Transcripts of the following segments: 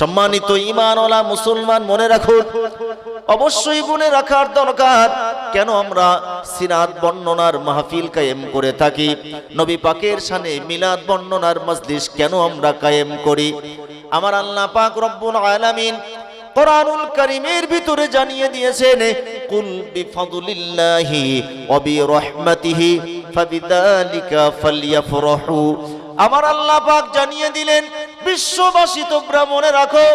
সম্মানিত ইমানওয়ালা মুসলমান, মনে রাখুন, অবশ্যই মনে রাখার দরকার কেন আমরা সিরাত বর্ণনার মাহফিল কায়েম করে থাকি? নবী পাকের সানে মিলাদ বর্ণনার মজলিস কেন আমরা কায়েম করি? আমার আল্লাহ পাক রব্বুল আলামিন কোরআনুল কারীমের ভিতরে জানিয়ে দিয়েছেন, কুল বিফাদলিল্লাহি ওয়া বিরহমাতিহি ফাবিযালিকা ফালইফরাহু আমার আল্লাহ পাক জানিয়ে দিলেন, বিশ্ববাসী তোমরা মনে রাখো,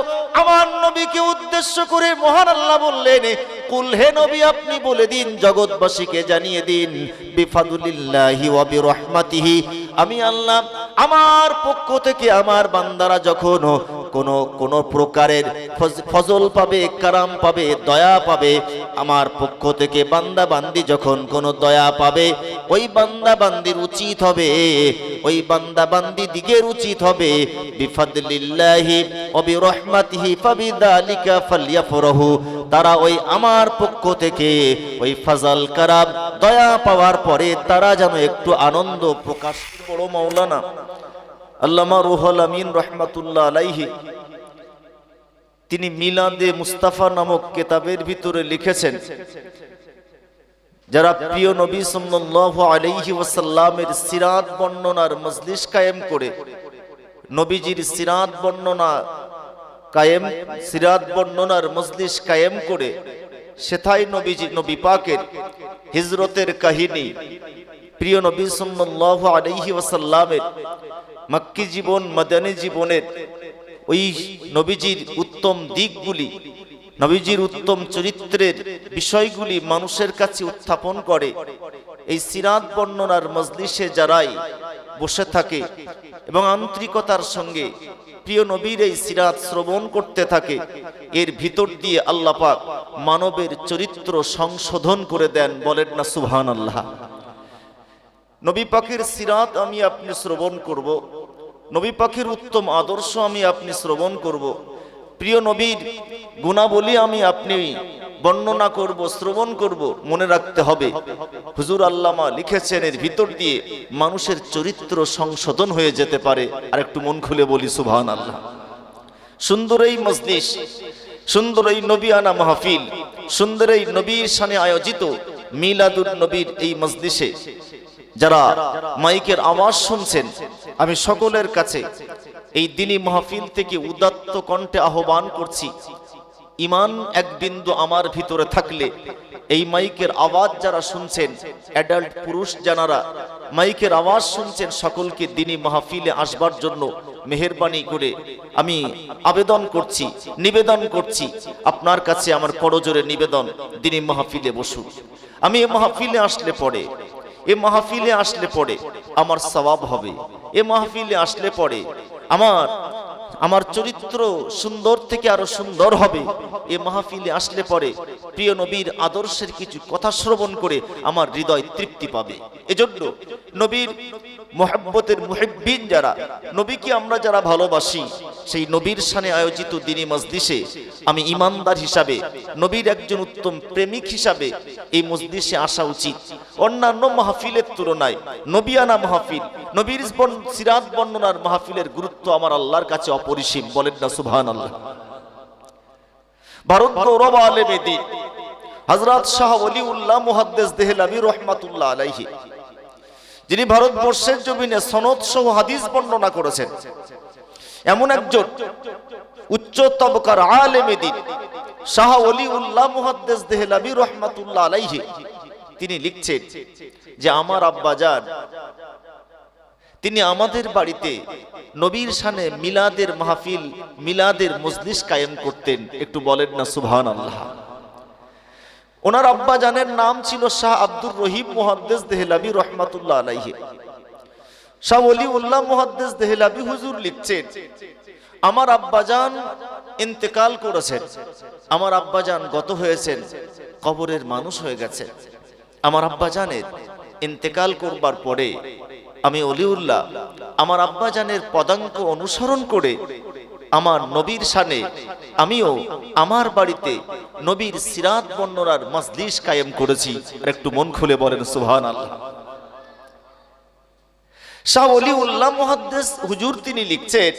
আমার নবীকে উদ্দেশ্য করে মহান আল্লাহ বললেন, কুল হে নবী, আপনি বলে দিন, জগৎবাসীকে জানিয়ে দিন, বিফাদুলিল্লাহি ওয়া বিরহমাতিহি। আমি আল্লাহ, আমার পক্ষ থেকে আমার বান্দারা যখন কোন কোন প্রকারের ফজল পাবে, কারাম পাবে, দয়া পাবে আমার পক্ষ থেকে বান্দা বান্দি যখন কোন দয়া পাবে, ওই বান্দা বান্দির উচিত হবে, ওই বান্দা বান্দি দিগের উচিত হবে। বিফাদলিল্লাহি ওয়া বিরহমাতিহি ফাবিযালিকা ফালইফরাহু তারা ওই আমার পক্ষ থেকে ওই ফাজাল কারাম দয়া পাওয়ার পরে তারা যেন একটু আনন্দ প্রকাশ বড় মাওলানা আল্লামা রুহুল আমিন রহমাতুল্লাহ আলাইহি তিনি মিলাদে মুস্তাফা নামক কেতাবের ভিতরে লিখেছেন, যারা প্রিয় নবী সাল্লাল্লাহু আলাইহি ওয়াসাল্লামের সিরাত বর্ণনার মজলিস কায়েম করে, নবীজির সিরাত বর্ণনা কায়েম, সিরাত বর্ণনার মজলিস কায়েম করে সেথাই নবীজি, নবী পাকের হিজরতের কাহিনী, প্রিয় নবী সাল্লাল্লাহু আলাইহি ওয়াসাল্লামের মক্কি জীবন, মদানী জীবনের ওই নবীজির উত্তম দিকগুলি, নবীজির উত্তম চরিত্রের বিষয়গুলি মানুষের কাছে উত্থাপন করে। এই সিরাত বর্ণনার মজলিসে যারাই বসে থাকে এবং আন্তরিকতার সঙ্গে প্রিয় নবীর এই সিরাত শ্রবণ করতে থাকে, এর ভিতর দিয়ে আল্লাহ পাক মানবের চরিত্র সংশোধন করে দেন বলেন না সুবহান আল্লাহ নবী পাকের সিরাত আমি আপনি শ্রবণ করব। নবী পাখির উত্তম আদর্শ আমি আপনি শ্রবণ করব। প্রিয় নবীর গুণাবলী আমি আপনি বর্ণনা করব, শ্রবণ করব, মনে রাখতে হবে। হুজুর আল্লামা লিখেছেন এর ভিতর দিয়ে মানুষের চরিত্র সংশোধন হয়ে যেতে পারে। আর একটু মন খুলে বলি সুবহান আল্লাহ সুন্দর এই মজলিস, সুন্দর এই নবী আনা মাহফিল, সুন্দর এই নবীর সানে আয়োজিত মিলাদুর নবীর এই মজলিসে যারা মাইকের আওয়াজ শুনছেন, আমি সকলের কাছে এই দিনী মাহফিল থেকে উদাত্ত কণ্ঠে আহ্বান করছি। ইমান এক বিন্দু আমার ভিতরে থাকলে এই মাইকের আওয়াজ যারা শুনছেন অ্যাডাল্ট পুরুষ যারা মাইকের আওয়াজ শুনছেন, সকলকে দিনী মাহফিলে আসবার জন্য মেহেরবানি করে আমি আবেদন করছি, নিবেদন করছি। আপনার কাছে আমার করজোরে নিবেদন, দিনী মাহফিলে বসুন। আমি এ মাহফিলে আসলে পরে এ মাহফিলে আসলে পরে আমার সওয়াব হবে। এ মাহফিলে আসলে পরে আমার আমার চরিত্র সুন্দর থেকে আরও সুন্দর হবে। এ মাহফিলে আসলে পরে প্রিয় নবীর আদর্শের কিছু কথা শ্রবণ করে আমার হৃদয় তৃপ্তি পাবে। এজন্য নবীর মোহাব্বতের মুহিব্বিন যারা, নবীকে আমরা যারা ভালোবাসি, সেই নবীর সানে আয়োজিত দিনী মজলিসে আমি ইমানদার হিসাবে, নবীর একজন উত্তম প্রেমিক হিসাবে এই মজলিসে আসা উচিত। অন্যান্য মাহফিলের তুলনায় নবিয়ানা মাহফিল, নবীর সিরাত বর্ণনার মাহফিলের গুরুত্ব আমার আল্লাহর কাছে অপরিসীম, বলেন না সুবহান আল্লাহ ভারত গৌরব আলেমে দিন হজরত শাহ অলিউল্লাহ মুহাদ্দেস দেহলাবি রহমাতুল্লাহ আলাইহি। যিনি ভারতবর্ষের জমিনে সনদ সহ হাদিস বর্ণনা করেছেন, এমন একজন উচ্চ তবকার আলেমে দিন, শাহ অলিউল্লাহ মুহাদ্দেস দেহলাবি রহমাতুল্লাহ আলাইহি, তিনি লিখছেন যে আমার আব্বা আব্বাজান তিনি আমাদের বাড়িতে নবীর শানে মিলাদের মাহফিল, মিলাদের মজলিস কায়েম করতেন, একটু বলেন না সুবহান আল্লাহ ওনার আব্বা জানের নাম ছিল শাহ আব্দুর রহিম মোহাদ্দেস দেহলাবি রহমাতুল্লাহ আলাইহি। শাহ ওলি উল্লাহ মুহাদ্দেস দেহলাবি হুজুর লিখছেন আমার আব্বাজান ইন্তেকাল করেছেন। আমার আব্বাজান গত হয়েছেন, কবরের মানুষ হয়ে গেছে। আমার আব্বাজানের ইন্তেকাল করবার পরে আমি অলিউল্লাহ আমার আব্বাজানের পদাঙ্ক অনুসরণ করে আমার নবীর শানে আমিও আমার বাড়িতে নবীর সিরাত বর্ণনার মজলিস কায়েম করেছি। একটু মন খুলে বলেন সুবহান আল্লাহ শাহ অলিউল্লাহ মুহাদ্দিস হুজুর তিনি লিখছেন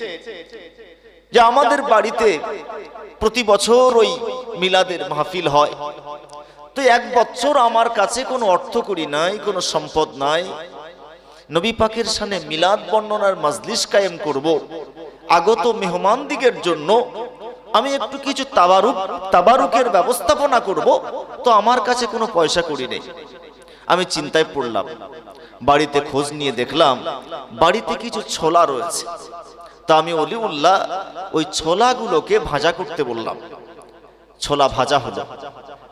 যে আমাদের বাড়িতে প্রতি বছর ওই মিলাদের মাহফিল হয়। তো এক বছর আমার কাছে কোনো অর্থ করি নাই, কোনো সম্পদ নাই। নবী পাকের সামনে মিলাদ বর্ণনার মাজলিস কায়েম করব। আগত মেহমান দিগের জন্য আমি একটু কিছু তাবারুক, তাবারুকের ব্যবস্থাপনা করব, তো আমার কাছে কোনো পয়সা করি নেই। আমি চিন্তায় পড়লাম। বাড়িতে খোঁজ নিয়ে দেখলাম, বাড়িতে কিছু ছোলা রয়েছে। তা আমি অলিউল্লাহ ওই ছোলাগুলোকে ভাজা করতে বললাম। ছোলা ভাজা হলো।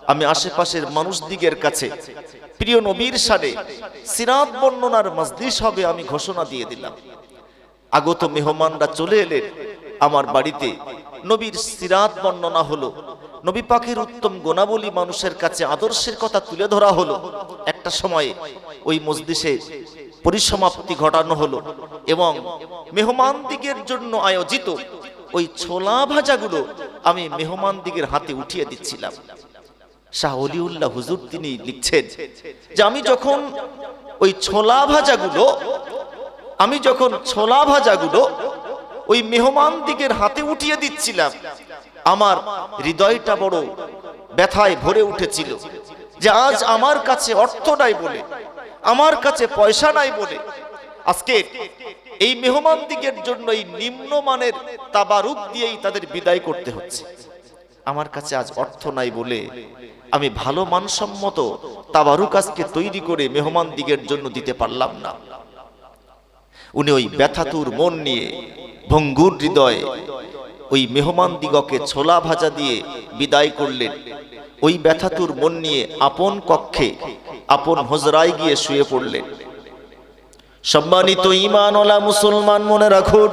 আমি আশেপাশের মানুষ দিগের কাছে প্রিয় নবীর সারে সিরাত বর্ণনার মজলিস হবে আমি ঘোষণা দিয়ে দিলাম। আগত মেহমানরা চলে এলেন আমার বাড়িতে নবীর সিরাত বর্ণনা হলো। নবী পাখির উত্তম গোনাবলী মানুষের কাছে আদর্শের কথা তুলে ধরা হলো। একটা সময়ে ওই মজলিসে পরিসমাপ্তি ঘটানো হলো এবং মেহমান দিগের জন্য আয়োজিত ওই ছোলা ভাজাগুলো আমি মেহমান দিগের হাতে উঠিয়ে দিচ্ছিলাম। শাহ অলিউল্লাহ হুজুর তিনি লিখছেন যে আমি যখন ওই ছোলা ভাজাগুলো, আমি যখন ছোলা ভাজাগুলো ওই মেহমান দিগের হাতে উঠিয়ে দিচ্ছিলাম, আমার হৃদয়টা বড় ব্যথায় ভরে উঠেছিল যে আজ আমার কাছে অর্থ নাই বলে, আমার কাছে পয়সা নাই বলে, আজকে এই মেহমান দিগের জন্য এই নিম্নমানের তাবারুক দিয়েই তাদের বিদায় করতে হচ্ছে। আমার কাছে আজ অর্থ নাই বলে আমি ভালো মানসম্মত তাবারুক আজকে তৈরি করে মেহমান দিগের জন্য দিতে পারলাম না। উনি ওই ব্যথাতুর মন নিয়ে ভঙ্গুর হৃদয়ে ওই মেহমান দিগকে ছোলা ভাজা দিয়ে বিদায় করলেন। ওই ব্যথাতুর মন নিয়ে আপন কক্ষে আপন হজরায় গিয়ে শুয়ে পড়লেন। সম্মানিত ইমানওয়ালা মুসলমান মনে রাখুন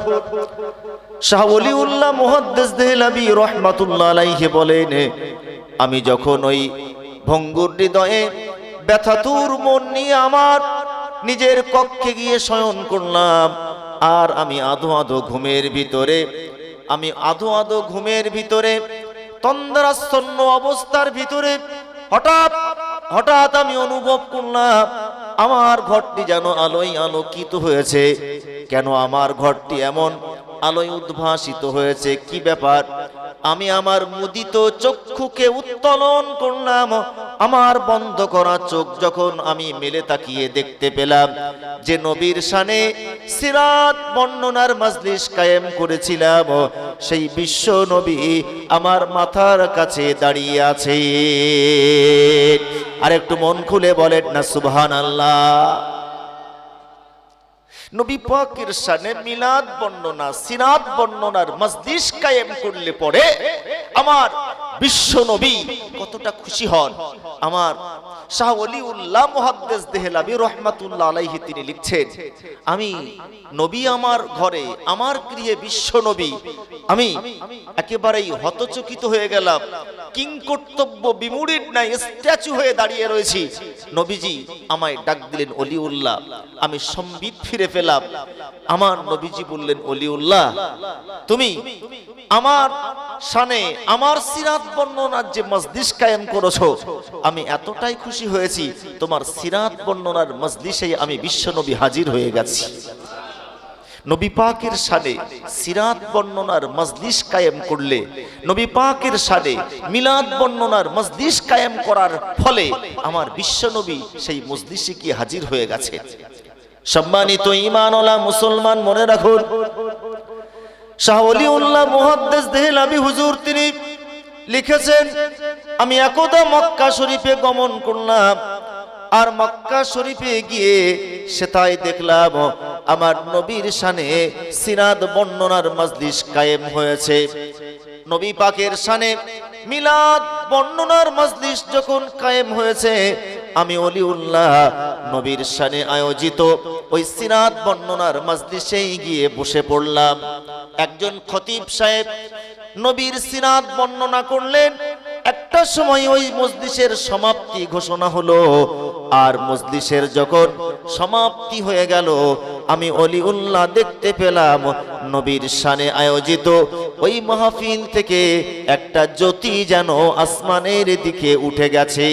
আমি যখন ওই ভঙ্গুর হৃদয়ে ব্যথাতুর মন নিয়ে আমার নিজের কক্ষে গিয়ে শয়ন করলাম, আর আমি আধো আধো ঘুমের ভিতরে, আমি আধো আধো ঘুমের ভিতরে, তন্দ্রাচ্ছন্ন অবস্থার ভিতরে হঠাৎ হঠাৎ আমি অনুভব করলাম, আমার ঘরটি যেন আলোয় আলোকিত হয়েছে। কেন আমার ঘরটি এমন আলোয় উদ্ভাসিত হয়েছে। কি ব্যাপার? আমি আমার মুদিত চক্ষুকে উত্তোলন করলাম। আমার বন্ধ করা চোখ যখন আমি মেলে তাকিয়ে দেখতে পেলাম যে নবীর শানে সিরাত বর্ণনার মাজলিস কায়েম করেছিলাম, সেই বিশ্ব নবী আমার মাথার কাছে দাঁড়িয়ে আছে। আর একটু মন খুলে বলেন না সুবহান আল্লাহ নবী পাকের শানে মিলাদ বর্ণনা সিনাদ বর্ণনার মজলিস কায়েম করলে পরে আমার বিশ্ব নবী কতটা খুশি হন। আমার শাহ ওলিউল্লাহ মুহাদ্দিস দেহলাবি রহমাতুল্লাহ আলাইহি তিনি লিখছেন, আমি নবী আমার ঘরে, আমার গৃহে বিশ্ব নবী। আমি একেবারেই হতচকিত হয়ে গেলাম, কিং কর্তব্য বিমুড়ির নাই স্ট্যাচু হয়ে দাঁড়িয়ে রয়েছি। নবীজি আমায় ডাক দিলেন অলিউল্লাহ আমি সম্বিত ফিরে পেলাম। আমার নবীজি বললেন অলিউল্লাহ তুমি আমার শানে আমার সিরাত বর্ণনার যে মজলিস কায়েম করেছ, আমি এতটাই খুশি হয়েছি, তোমার সিরাত বর্ণনার মজলিসে আমি বিশ্বনবী হাজির হয়ে গেছি। নবী পাকের সানে সিরাত বর্ণনার মজলিস কায়েম করলে, নবী পাকের সানে মিলাদ বর্ণনার মজলিস কায়েম করার ফলে আমার বিশ্বনবী সেই মজলিসে কি হাজির হয়ে গেছে? সম্মানিত ইমানওয়ালা মুসলমান মনে রাখুন শাহ অলিউল্লাহ মুহাদ্দিস দেহলাবি হুজুর তিনি লিখেছেন, আমি একদা মক্কা শরীফে গমন করলাম, আর মক্কা শরীফে গিয়ে সেটাই দেখলাম আমার নবীর শানে সিরাদ বর্ণনার মজলিস কায়েম হয়েছে। নবী পাকের শানে মিলাদ বর্ণনার মজলিস যখন কায়েম হয়েছে, আমি অলিউল্লাহ নবীর শানে আয়োজিত ওই সিরাত বর্ণনার মজলিসেই গিয়ে বসে পড়লাম। একজন খতিব সাহেব নবীর সিরাত বর্ণনা করলেন, একটা সময় ওই মজলিসের সমাপ্তি ঘোষণা হলো, আর মজলিসের যখন সমাপ্তি হয়ে গেল, আমি অলিউল্লাহ দেখতে পেলাম নবীর শানে আয়োজিত ওই মাহফিল থেকে একটা জ্যোতি যেন আসমানের দিকে উঠে গেছে।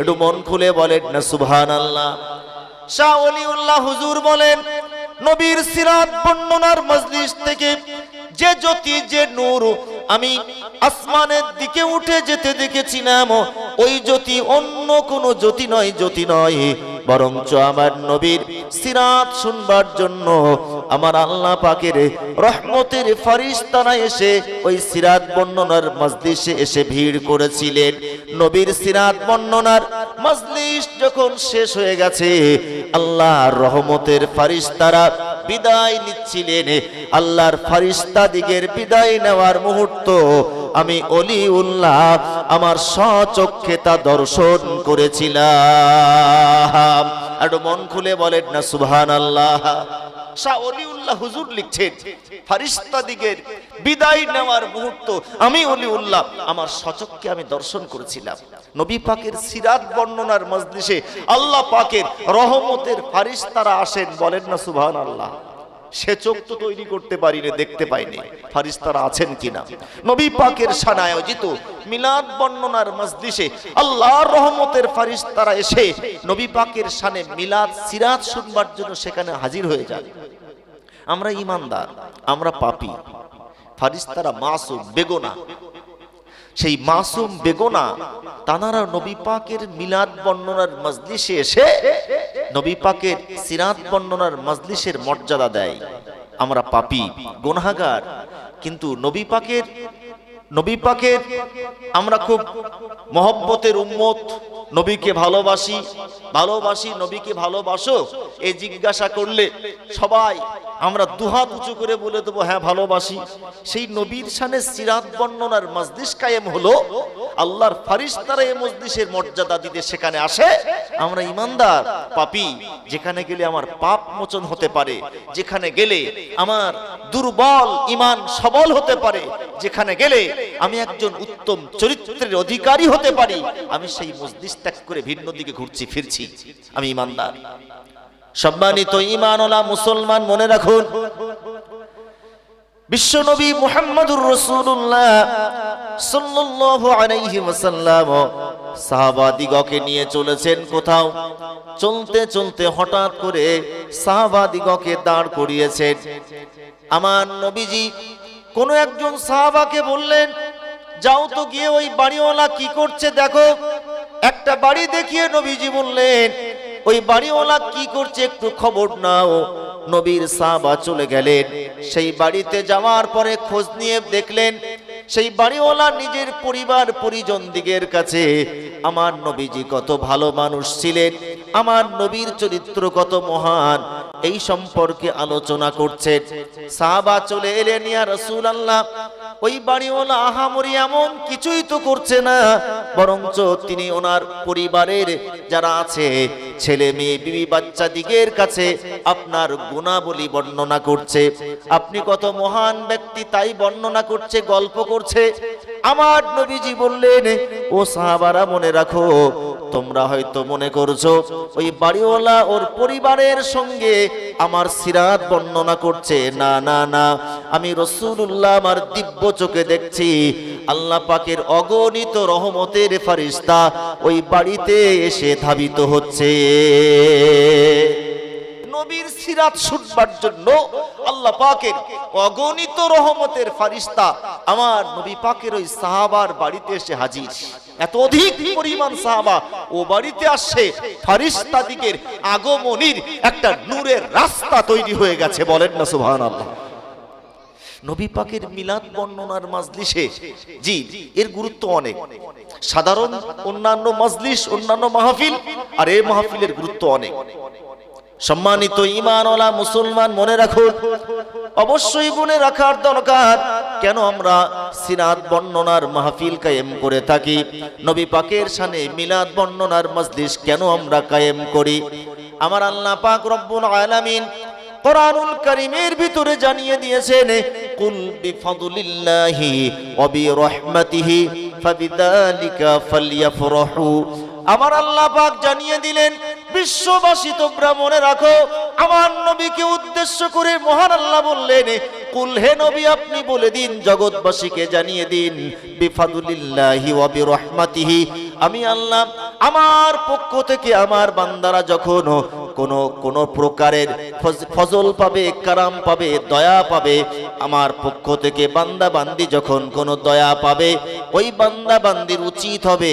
একটু মন খুলে বলেন না সুবহান আল্লাহ শাহ অলিউল্লাহ হুজুর বলেন, নবীর সিরাত বর্ণনার মজলিস থেকে যে জ্যোতি, যে নূর আমি আসমানের দিকে উঠে যেতে দেখেছিলাম, ওই জ্যোতি অন্য কোনো জ্যোতি নয় জ্যোতি নয়। বরঞ্চ আমার নবীর সিরাত শুনবার জন্য আমার আল্লাহ পাকের রহমতের ফারিস্তানা এসে ওই সিরাত বর্ণনার মজলিসে এসে ভিড় করেছিলেন। নবীর সিরাত বর্ণনার মজলিস যখন শেষ হয়ে গেছে, আল্লাহর রহমতের ফারিস্তারা বিদায় নিচ্ছিলেন। আল্লাহর ফারিস্তা দিগের বিদায় নেওয়ার মুহূর্ত আমি অলি উল্লাহ আমার স্বচক্ষে তা দর্শন করেছিলাম। একটু মন খুলে বলেন না সুবহান আল্লাহ শাহ অলিউল্লাহ হুজুর লিখছেন ফারিস্তা দিগের বিদায় নেওয়ার মুহূর্ত, আমি অলিউল্লাহ, আমার সচককে আমি দর্শন করেছিলাম। নবী পাকের সিরাত বর্ণনার মজলিসে আল্লাহ পাকের রহমতের ফারিস্তারা আসেন, বলেন না সুবহান আল্লাহ সে চোখ তো তৈরি করতে পারিনি, দেখতে পাইনি। ফারিস্তারা আছেন কিনা? নবী পাকের সানা আয়োজিত মিলাদ বর্ণনার মজলিসে আল্লাহর রহমতের ফারিস্তারা এসে নবী পাকের সানে মিলাদ সিরাত শুনবার জন্য সেখানে হাজির হয়ে যায় আমরা ইমানদার, আমরা পাপী। ফারিস্তারা মাসুম বেগোনা। সেই মাসুম বেগোনা, তানারা নবী পাকের মিলাদ বর্ণনার মজলিসে এসে নবী পাকের সিরাত বর্ণনার মজলিসের মর্যাদা দেয়। আমরা পাপী, গুনাহগার। কিন্তু নবী পাকের নবী পাকের আমরা খুব মহব্বতের উম্মত, নবীকে ভালোবাসি ভালোবাসি, নবীকে ভালোবাসো, এই জিজ্ঞাসা করলে সবাই আমরা দুহাত উঁচু করে বলে দেবো হ্যাঁ ভালোবাসি। সেই নবীর সানে সিরাত বর্ণনার মজলিস কায়েম হলো আল্লাহর ফারিস্তারা এই মজলিসের মর্যাদা দিতে সেখানে আসে, আমরা ইমানদার, পাপি, যেখানে গেলে আমার পাপ মোচন হতে পারে, যেখানে গেলে আমার দুর্বল ইমান সবল হতে পারে, যেখানে গেলে আমি একজন উত্তম চরিত্রের অধিকারী হতে পারি, আমি সেই মসজিদ ত্যাগ করে ভিন্ন দিকে ঘুরছি, ফিরছি, আমি ইমানদার। সম্মানিত ইমানওয়ালা মুসলমান, মনে রাখুন বিশ্বনবী মুহাম্মদুর রাসূলুল্লাহ সাল্লাল্লাহু আলাইহি ওয়াসাল্লাম সাহাবাদিগকে নিয়ে চলেছেন কোথাও। চলতে চলতে হঠাৎ করে সাহাবাদিগকে দাঁড় করিয়েছেন। আমার নবীজি কোন একজন সাহাবাকে বললেন, যাও তো গিয়ে ওই বাড়িওয়ালা কি করছে দেখো। একটা বাড়ি দেখিয়ে নবীজি বললেন, ওই বাড়িওয়ালা কি করছে একটু খবর নাও। নবীর সাহাবা চলে গেলেন। সেই বাড়িতে যাওয়ার পরে খোঁজ নিয়ে দেখলেন সেই বাড়িওয়ালা নিজের পরিবার পরিজন দিগের কাছে, আমার নবীজি কত ভালো মানুষ ছিলেন, আমার নবীর চরিত্র কত মহান, এই সম্পর্কে আলোচনা করছেন। সাহাবা চলে এলেন, ইয়া রাসূলুল্লাহ, ওই বাড়িওয়ালা আহামরি এমন কিছুই তো করছে না, বরঞ্চ তিনি ওনার পরিবারের যারা আছে, ছেলে মেয়ে, বিবি বাচ্চা দিগের কাছে আপনার গুণাবলী বর্ণনা করছে। আপনি কত মহান ব্যক্তি, তাই বর্ণনা করছে, গল্প করছে আমার নবীজি বললেন, ও সাহাবারা, মনে রাখো, তোমরা হয়তো মনে করছ, ওই বাড়িওয়ালা ওর পরিবারের সঙ্গে আমার সিরাত বর্ণনা করছে। না না না, আমি রসুল্লাহ আমার দিব্য চোখে দেখছি। আল্লাহ পাকের অগণিত রহমতের ফারিস্তা ওই বাড়িতে এসে ধাবিত হচ্ছে। নবীর সিরাত শুনবার জন্য আল্লাহ পাকের অগণিত রহমতের ফারিস্তা আমার নবী পাকের ওই সাহাবার বাড়িতে এসে হাজির। এত অধিক পরিমাণ সাহাবা ও বাড়িতে আসছে ফারিস্তা দিকের আগমনীর একটা নূরের রাস্তা তৈরি হয়ে গেছে, বলেন না সুবহানাল্লাহ। নবী পাকের মিলাদ বর্ণনার মাজলিসে জি, এর গুরুত্ব অনেক। সাধারণ অন্যান্য মাজলিস অন্যান্য মাহফিল, আর এই মাহফিলের গুরুত্ব অনেক। সম্মানিত ইমানওয়ালা মুসলমান, মনে রাখুন অবশ্যই মনে রাখার দরকার। কেন আমরা সিরাত বর্ণনার মাহফিল কায়েম করে থাকি? নবী পাকের সানে মিলাদ বর্ণনার মজলিস কেন আমরা কায়েম করি? আমার আল্লাহ পাক রব্বুল আলামিন কোরআনুল কারীমের ভিতরে জানিয়ে দিয়েছেন, কুল বিফাদলিল্লাহি ওয়া বিরহমাতিহি ফাবিযালিকা ফালইফরাহু আমার আল্লাহ পাক জানিয়ে দিলেন, বিশ্ববাসী, তোমরা মনে রাখো, আমার নবীকে উদ্দেশ্য করে মহান আল্লাহ বললেন, কুল হে নবী, আপনি বলে দিন, জগৎবাসীকে জানিয়ে দিন, বিফাদুলিল্লাহি ওয়া বিরহমাতিহি। আমি আল্লাহ, আমার পক্ষ থেকে আমার বান্দারা যখন কোনো কোনো প্রকারের ফজ- ফজল পাবে, কারাম পাবে, দয়া পাবে। আমার পক্ষ থেকে বান্দা বান্দি যখন কোনো দয়া পাবে, ওই বান্দা বান্দির উচিত হবে।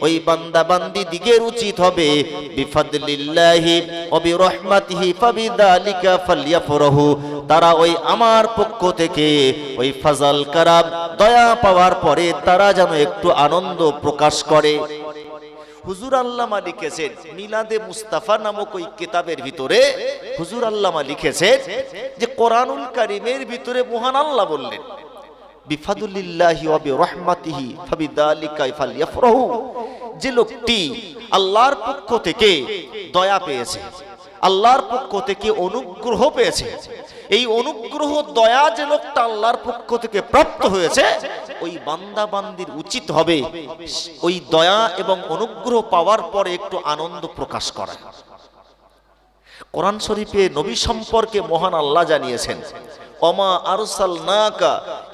ওই বান্দা বান্দি দিগের উচিত হবে। বিফাদলিল্লাহি ও বিরহমাতিহি ফাবিযালিকা ফালইফরাহু তারা ওই আমার পক্ষ থেকে ওই ফাজাল, কারাম, দয়া পাওয়ার পরে তারা যেন একটু আনন্দ প্রকাশ করে। হুজুর আল্লামা লিখেছেন, মিলাদে মুস্তাফা নামক ওই কিতাবের ভিতরে হুজুর আল্লামা লিখেছেন যে কোরআনুল কারিমের ভিতরে মহান আল্লাহ বললেন যে লোকটি আল্লাহর পক্ষ থেকে দয়া পেয়েছে আল্লাহর পক্ষ থেকে অনুগ্রহ পেয়েছে। এই অনুগ্রহ, দয়া যে লোকটা আল্লাহর পক্ষ থেকে প্রাপ্ত হয়েছে, ওই বান্দা বান্দির উচিত হবে ওই দয়া এবং অনুগ্রহ পাওয়ার পরে একটু আনন্দ প্রকাশ করা। কোরআন শরীফে নবী সম্পর্কে মহান আল্লাহ জানিয়েছেন অমা আরসালনাকা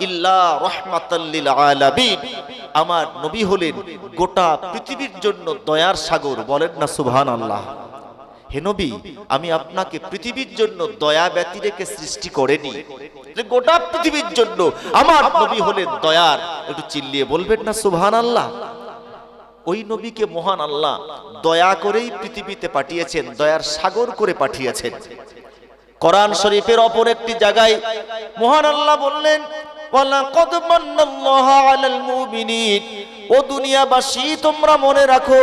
ইল্লা রহমাতাল্লিল আলামিন। আমার নবী হলেন গোটা পৃথিবীর জন্য দয়ার সাগর, বলেন না সুবহান আল্লাহ হে নবী, আমি আপনাকে পৃথিবীর জন্য দয়া ব্যতি রেখে সৃষ্টি করেনি। গোটা পৃথিবীর জন্য আমার নবী হলেন দয়ার। একটু চিল্লিয়ে বলবেন না সুবহান আল্লাহ ওই নবীকে মহান আল্লাহ দয়া করেই পৃথিবীতে পাঠিয়েছেন, দয়ার সাগর করে পাঠিয়েছেন। কোরআন শরীফের অপর একটি জায়গায় মহান আল্লাহ বললেন ও দুনিয়াবাসী, তোমরা মনে রাখো,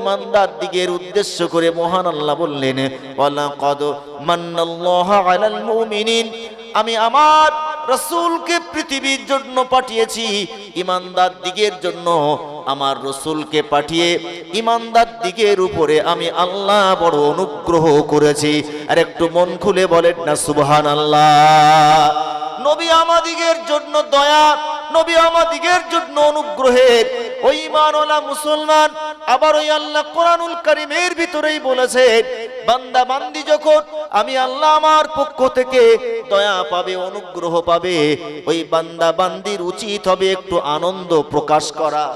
ইমানদার দিগের উদ্দেশ্য করে মহান আল্লাহ বললেন মান্নাল্লাহু আলাল মুমিনিন। আমি আমার রসুলকে পৃথিবীর জন্য পাঠিয়েছি, ইমানদার দিগের জন্য। আমার রসুলকে পাঠিয়ে ইমানদার দিগের উপরে আমি আল্লাহ বড় অনুগ্রহ করেছি। আর একটু মন খুলে বলেন না সুবহান আল্লাহ নবী আমাদিগের জন্য দয়া নবী আমাদিগের জন্য অনুগ্রহের ওই মানলা মুসলমান, আবার ওই আল্লাহ কোরআনুল করিমের ভিতরেই বলেছেন বান্দা বান্দি যখন আমি আল্লাহ আমার পক্ষ থেকে দয়া পাবে, অনুগ্রহ পাবে, ওই বান্দা বান্দির উচিত হবে একটু আনন্দ প্রকাশ করা।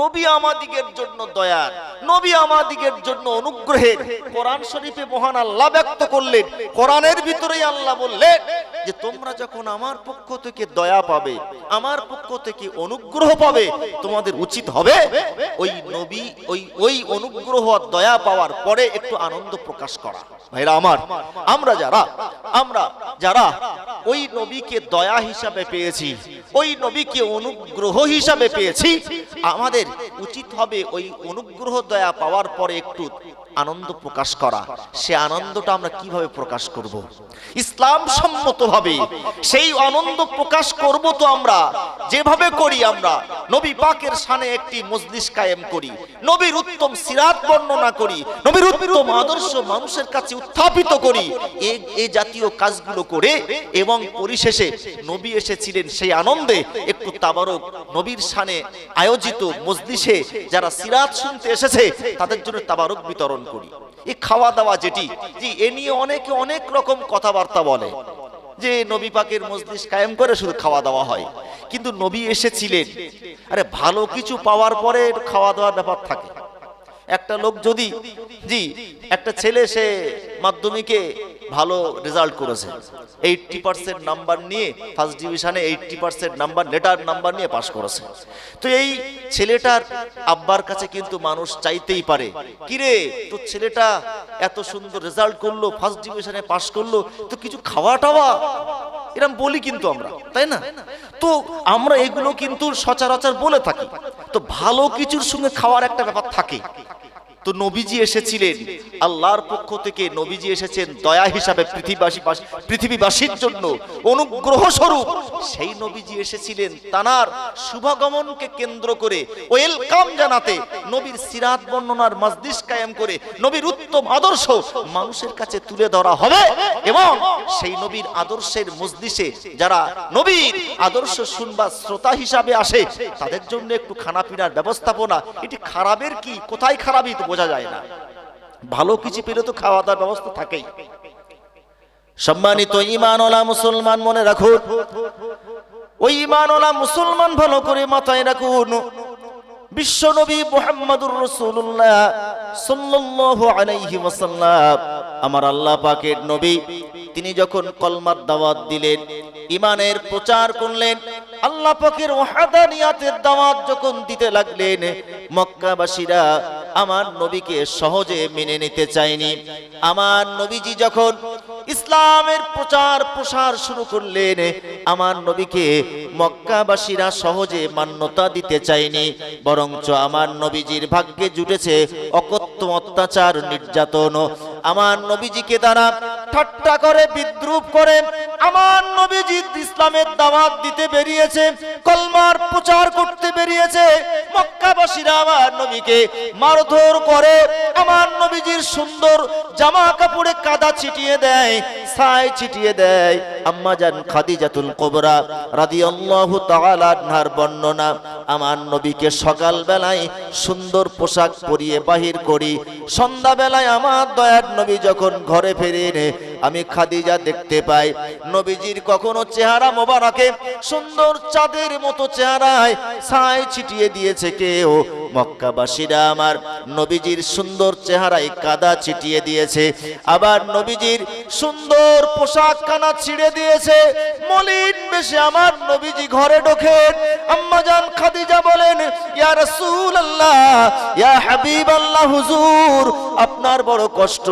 নবী আমাদিগের জন্য দয়ার, নবী আমাদিগের জন্য অনুগ্রহের। কোরআন শরীফে মহান আল্লাহ ব্যক্ত করলেন। কোরআনের ভিতরেই আল্লাহ বললেন যে, তোমরা যখন আমার পক্ষ থেকে দয়া পাবে, আমার পক্ষ থেকে অনুগ্রহ পাবে, তোমাদের উচিত হবে ওই নবী, ওই ওই অনুগ্রহ দয়া পাওয়ার পরে একটু আনন্দ প্রকাশ করা। ভাইরা আমার, আমরা যারা আমরা যারা ওই নবীকে দয়া হিসাবে পেয়েছি, ওই নবীকে অনুগ্রহ হিসাবে পেয়েছি আমাদের উচিত হবে ওই অনুগ্রহ দয়া পাওয়ার পরে একটু আনন্দ প্রকাশ করা। সে আনন্দটা আমরা কীভাবে প্রকাশ করব? ইসলাম সম্মতভাবে সেই আনন্দ প্রকাশ করব তো আমরা, যেভাবে করি আমরা। নবী পাকের সানে একটি মজলিস কায়েম করি। নবীর উত্তম সিরাত বর্ণনা করি। নবীর উত্তম আদর্শ মানুষের কাছে উত্থাপিত করি। এ- জাতীয় কাজগুলো করে এবং পরিশেষে নবী এসেছিলেন সেই আনন্দে একটু তাবারক নবীর সানে আয়োজিত মজলিসে যারা সিরাত শুনতে এসেছে, তাদের জন্য তাবারক বিতরণ করি। এই খাওয়া দাওয়া যেটি, জি, এ নিয়ে অনেকে অনেক রকম কথাবার্তা বলে যে, নবী পাকের মজলিস কায়েম করে শুধু খাওয়া দাওয়া হয়। কিন্তু নবী এসেছিলেন, আরে ভালো কিছু পাওয়ার পরে খাওয়া দাওয়ার ব্যাপার থাকে। একটা লোক যদি, জি, একটা ছেলে সে মাধ্যমিকে ভালো রেজাল্ট করেছে। এইটটি পার্সেন্ট নাম্বার নিয়ে ফার্স্ট ডিভিশনে eighty percent number letter number নিয়ে পাশ করেছে। তো এই ছেলেটার আব্বার কাছে কিন্তু মানুষ চাইতেই পারে। কিরে তো ছেলেটা এত সুন্দর রেজাল্ট করল ফার্স্ট ডিভিশনে পাশ করল, তো কিছু খাওয়া টাওয়া? এরকম বলি কিন্তু আমরা, তাই না? তো আমরা এগুলো কিন্তু সচরাচর বলে থাকি। তো ভালো কিছুর সঙ্গে খাওয়ার একটা ব্যাপার থাকে। তো নবীজি এসেছিলেন। আল্লাহর পক্ষ থেকে নবীজি এসেছেন দয়া হিসাবে পৃথিবীবাসী পৃথিবীবাসীর জন্য। অনুগ্রহ স্বরূপ সেই নবীজি এসেছিলেন তানার শুভাগমনকে কেন্দ্র করে। ওয়েলকাম জানাতে নবীর সিরাত বর্ণনার মজলিস কায়েম করে নবীর উত্তম আদর্শ মানুষের কাছে তুলে ধরা হবে এবং সেই নবীর আদর্শের মজলিসে যারা নবীর আদর্শ শুনবা শ্রোতা হিসাবে আসে, তাদের জন্য একটু খানাপিনার ব্যবস্থাপনা। এটি খারাপের কি? কোথায় খারাপই তো বোঝা যায় না। ভালো কিছু পেলে তো খাওয়া দাওয়ার ব্যবস্থা থাকেই। সম্মানিত ইমানওয়ালা মুসলমান মনে রাখুন, ওই ইমানওয়ালা মুসলমান ভালো করে মাথায় রাখুন। বিশ্বনবী মুহাম্মদুর রাসূলুল্লাহ সাল্লাল্লাহু আলাইহি ওয়াসাল্লাম, আমার আল্লাহ পাকের নবী, তিনি যখন কলমার দাওয়াত দিলেন ইমানের প্রচার করলেন, আল্লাহ পাকের ওয়াহাদানিয়াতের দাওয়াত যখন দিতে লাগলেন, মক্কাবাসীরা আমার নবীকে সহজে মেনে নিতে চাইনি। আমার নবীজি যখন ইসলামের প্রচার প্রসার শুরু করলেন, আমার নবীকে মক্কাবাসীরা সহজে মান্যতা দিতে চায়নি, বরঞ্চ আমার নবীজির ভাগ্যে জুটেছে অকত্য অত্যাচার, নির্যাতন। আমার নবীজিকে তারা ঠাট্টা করে, বিদ্রুপ করে আমার নবীজি ইসলামের দাওয়াত দিতে বেরিয়েছে, কলমার প্রচার করতে বেরিয়েছে। মক্কাবাসীরা আমার নবীকে মারধর করে, আমার নবীজির সুন্দর জামা কাপড়ে কাদা ছিটিয়ে দেয়, ছাই ছিটিয়ে দেয়। আম্মা জান খাদিজাতুল কুবরা রাদিয়াল্লাহু তাআলা আনহার বর্ণনা, আমার নবীকে সকাল বেলায় সুন্দর পোশাক পরিয়ে বাহির করি সন্ধ্যা বেলায় আমার দয়ার নবী যখন ঘরে ফেরেন Okay. আমি খাদিজা দেখতে পাই। নবীজির কখনো চেহারা মোবারকে সুন্দর চাঁদের মতো চেহারায় ছাই ছিটিয়ে দিয়েছে কেউ। মক্কাবাসীরা আমার নবীজির সুন্দর চেহারায় কাদা ছিটিয়ে দিয়েছে। আবার নবীজির সুন্দর পোশাক কানা ছিঁড়ে দিয়েছে। মলিন বেশে আমার নবীজি ঘরে ঢোকেন। আম্মাজান খাদিজা বলেন, ইয়া রাসূলুল্লাহ, ইয়া হাবিবাল্লাহ হুজুর, আপনার বড় কষ্ট।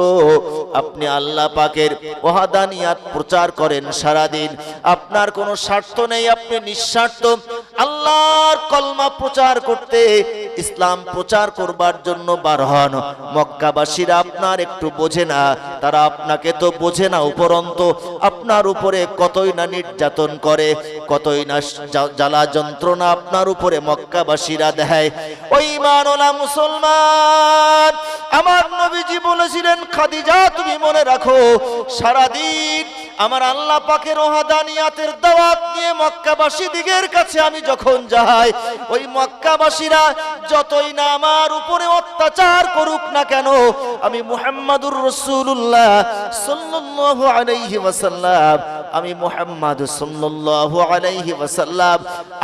আপনি আল্লাহ পাকের ওয়াহাদানিয়াত প্রচার করেন সারাদিন। আপনার কোনো স্বার্থ নেই, আপনি নিঃস্বার্থ। আল্লাহর কলমা প্রচার করতে ইসলাম প্রচার করবার জন্য বার হন। মক্কাবাসীরা আপনার একটু বোঝে না, তারা আপনাকে তো বোঝে না উপরন্ত। আপনার উপরে কতই না নির্যাতন করে, কতই না জ্বালা যন্ত্রণা আপনার উপরে মক্কাবাসীরা দেয় ওই মানলা মুসলমান, আমার নবীজি বলেছিলেন, খাদিজা, তুমি মনে রাখো সারাদিন আমার আল্লাহ পাকের ওহাদানিয়াতের দাওয়াত নিয়ে মক্কাবাসী দিগের কাছে আমি যখন যাই, ওই মক্কাবাসীরা যতই না আমার উপরে অত্যাচার করুক না কেন, আমি মুহাম্মাদুর রাসূলুল্লাহ সাল্লাল্লাহু আলাইহি ওয়াসাল্লাম, আমি মুহাম্মদ সাল্লাল্লাহু আলাইহি ওয়াসাল্লাম,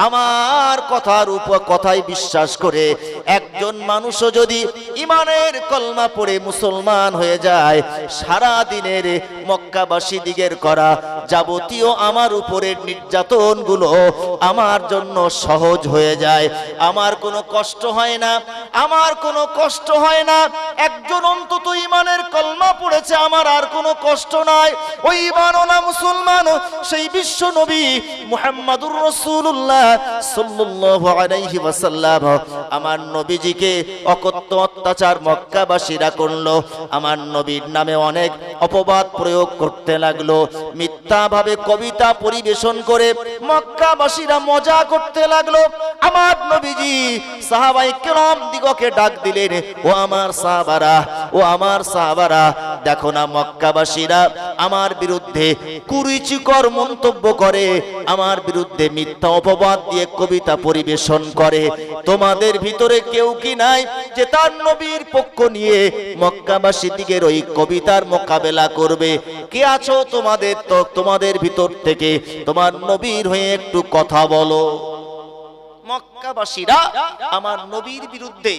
আমার কথার উপর কথাই বিশ্বাস করে একজন মানুষও যদি ইমানের কলমা পড়ে মুসলমান হয়ে যায় সারা দিনের মক্কাবাসী দিগের করা যাবতীয় আমার উপরের নির্যাতনগুলো আমার জন্য সহজ হয়ে যায়। আমার কোনো কষ্ট হয় না, আমার কোনো কষ্ট হয় না। একজন অন্তত ইমানের কলমা পড়েছে, আমার আর কোনো কষ্ট নাই। ওই ইমানওয়ালা মুসলমান, সেই বিশ্ব নবী মুহাম্মাদুর রাসূলুল্লাহ সাল্লাল্লাহু আলাইহি ওয়াসাল্লাম, আমার নবীজিকে অকথ্য অত্যাচার মক্কাবাসীরা করল। আমার নবীর নামে অনেক অপবাদ প্রয়োগ করতে লাগল। মিথ্যাভাবে কবিতা পরিবেশন করে মক্কাবাসীরা মজা করতে লাগল। আমার নবীজি সাহাবাই কেরম দিগকে ডাক দিলেন, ও আমার সাহাবারা, ও আমার সাহাবারা, দেখো না মক্কাবাসীরা আমার বিরুদ্ধে কুরুচিকর মন্তব্য করে, আমার বিরুদ্ধে মিথ্যা অপবাদ দিয়ে কবিতা পরিবেশন করে। তোমাদের ভিতরে কেউ কি নাই যে তার নবীর পক্ষ নিয়ে মক্কাবাসী দিকের ওই কবিতার মোকাবেলা করবে? কে আছো তোমাদের তো তোমাদের ভিতর থেকে? তোমার নবীর হয়ে একটু কথা বলো। মক্কাবাসীরা আমার নবীর বিরুদ্ধে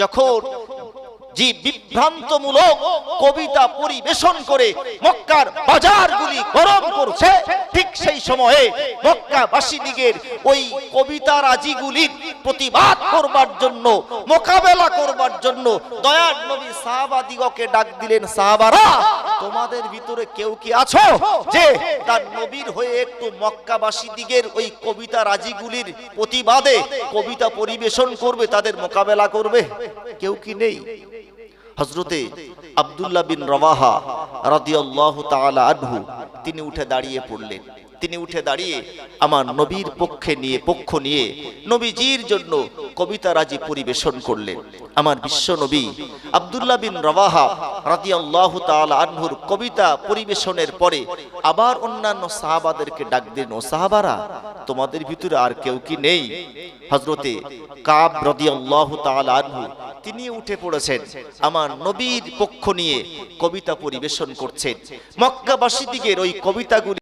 যখন যে বিভ্রান্তমূলক কবিতা পরিবেশন করে মক্কার বাজারগুলি গরম করছে। ঠিক সেই সময়ে মক্কাবাসী দিগের ওই কবিতা রাজিগুলির প্রতিবাদ করবার জন্য, মোকাবেলা করবার জন্য দয়ার নবী সাহাবা দিগকে ডাক দিলেন, সাহাবারা, তোমাদের ভিতরে কেউ কি আছো? যে তার নবীর হয়ে একটু মক্কাবাসী দিগের ওই কবিতা রাজিগুলির প্রতিবাদে কবিতা পরিবেশন করবে, তাদের মোকাবেলা করবে। কেউ কি নেই? হজরতে আবদুল্লাহ বিন রওয়াহা রাদিয়াল্লাহু তাআলা আনহু তিনি উঠে দাঁড়িয়ে পড়লেন। তিনি উঠে দাঁড়িয়ে আমার নবীর পক্ষে নিয়ে, পক্ষ নিয়ে নবীজির জন্য কবিতা রাজি পরিবেশন করলেন। আমার বিশ্ব নবী আব্দুল্লাহ বিন রওয়াহা রাদিয়াল্লাহু তাআলা আনহুর কবিতা পরিবেশনের পরে আবার অন্যান্য সাহাবাদেরকে ডাক দিলেন, ও সাহাবারা, তোমাদের ভিতরে আর কেউ কি নেই? হজরতে কাব রাদিয়াল্লাহু তাআলা আনহু, তিনি উঠে পড়েছেন। আমার নবীর পক্ষ নিয়ে কবিতা পরিবেশন করছেন। মক্কাবাসী দিগের ওই কবিতাগুলি